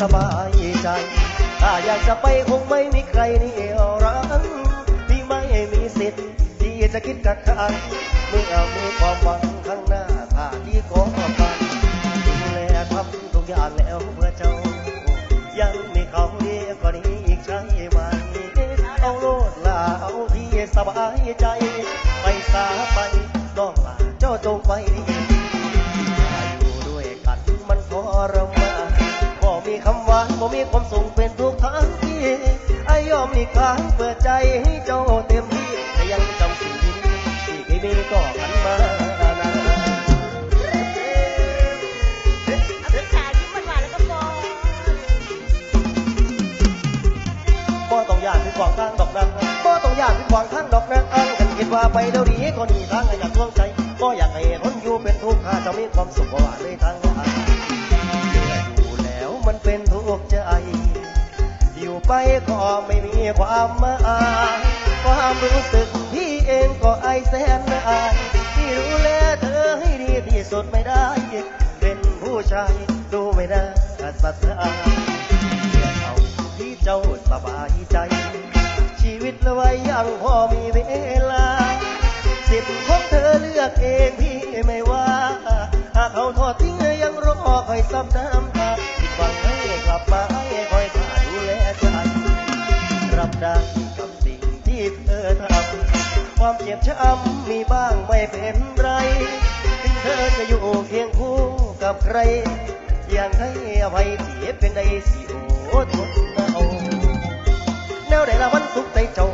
สบายใจ ถ้าอยากจะไปคงไม่มีใครนี่รักพี่ไม่มีสิทธิ์ที่จะคิดกักขันเมื่อมีความหวังข้างหน้าถ้าที่ขอฟันดูแลทำทุกอย่างแล้วเพื่อเจ้า ยังมีเขาเดียกว่านี้อีกใช่ไหมเอาโลดลาเอาที่สบายใจ ความสุขเป็นทุกทางที่ไอ้ยอมมีครั้งเปิดใจให้เจ้าเต็มที่แต่ยังจำสิ่งดีที่เคยมีก็กันมาบ่ต้องยานที่ขวางทางดอกนั้นบ่ต้องยานที่ขวางทางดอกนั้นอันกันคิดว่าไปเดี๋ยวนี้ก็หนีทางอยากทวงใจบ่อยากให้คนอยู่เป็นทุกข์ข้าจะมีความสุขบ่ว่าเลยทางว่า ไปก็ไม่มีความมายความรู้สึกพี่เองก็ไอายแสนอายที่ดูแลเธอให้ดีที่สุดไม่ได้ เป็นผู้ชายดูไม่ได้สัตย์อาเพื่อเอาที่เจ้าสบายใจ ชีวิตละไว้ยังพอมีเวลา สิทธิ์ของเธอเลือกเองพี่ไม่ว่า หากเขาทอดทิ้งยังรอคอยซ้ำน้ำตาผิดหวังให้กลับมา ความเจ็บช้ำมีบ้างไม่เป็นไรถึงเธอจะอยู่เคียงคู่กับใคร อย่างให้อภัยที่เป็นใดสิโอ้ทนเอาแนวไหนละวันสุขใจเจ้า